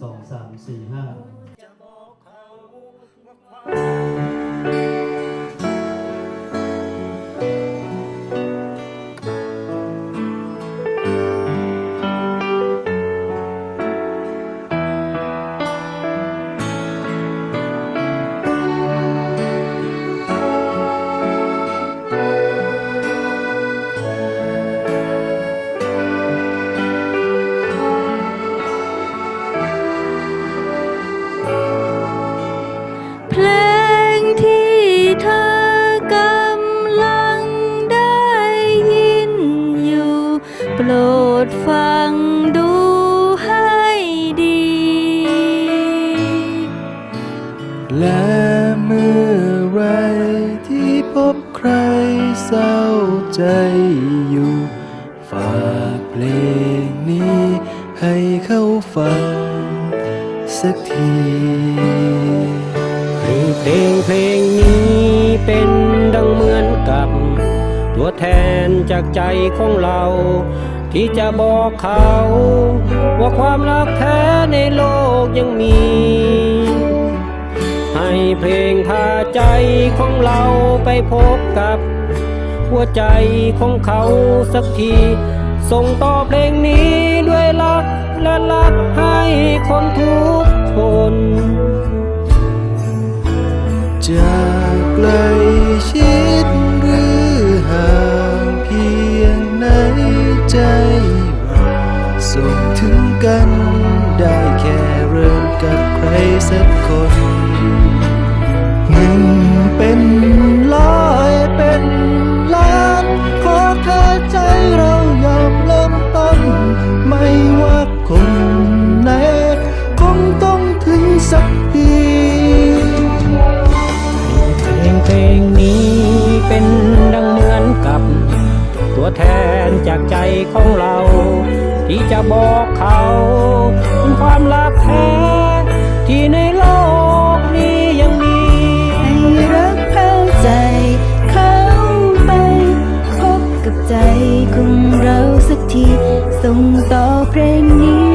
สองสามสี่ห้า บใครเศร้าใจอยู่ ฝากเพลงนี้ให้เขาฟังสักทีให้เพลงเพลงนี้เป็นดังเหมือนกับ ตัวแทนจากใจของเรา ที่จะบอกเขา ว่าความรักแท้ในโลกยังมี เพลงพาใจของเราไปพบกับ หัวใจของเขาสักที ส่งต่อเพลงนี้ด้วยรักและรักให้คนทุกคนจากไกลชิดหรือห่างเพียงไหนใจเราส่งถึงกันได้แค่เริ่มกับใครสักคน งเพลงนี้เป็นดังเหมือนกับ ตัวแทนจากใจของเรา ที่จะบอกเขาถึงความรักแท้ที่ในโลกนี้ยังมีให้รักเข้าใจ เข้าไปพบกับใจของเราสักที ส่งต่อเพลงนี้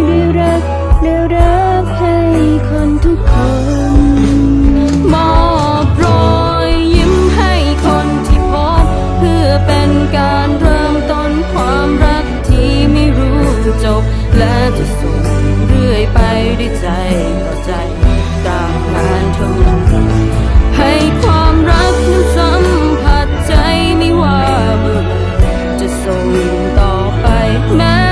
จะจบ และจะส่งเรื่อยไปด้วยใจต่อใจตามงานเท่านั้นให้ความรักนั้นสัมผัสใจไม่ว่าเมื่อจะส่งต่อไปแม้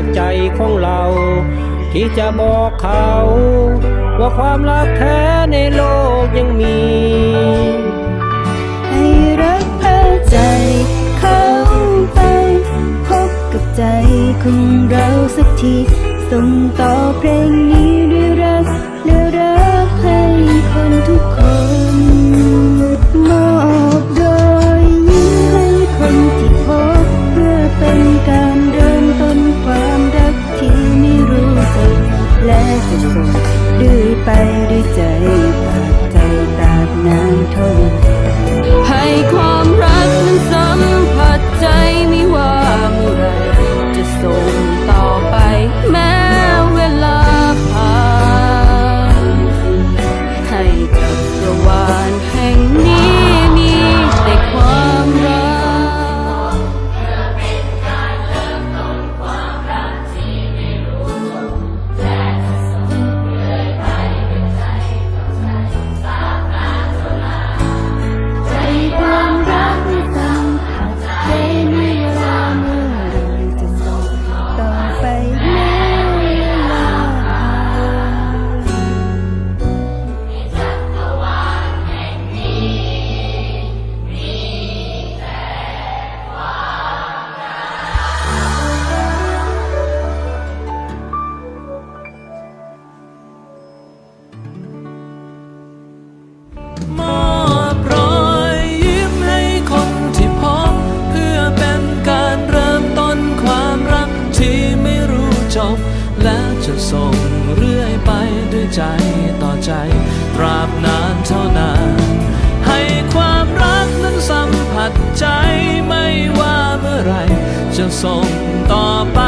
จากใจของเรา ที่จะบอกเขา ว่าความรักแท้ในโลกยังมีให้รักเข้ใจเข้าไป พบกับใจของเราสักที ส่งต่อเพลงนี้ บ และจะส่งเรื่อยไปด้วยใจต่อใจ ตราบนานเท่านาน ให้ความรักนั้นสัมผัสใจไม่ว่าเมื่อไร จะส่งต่อไป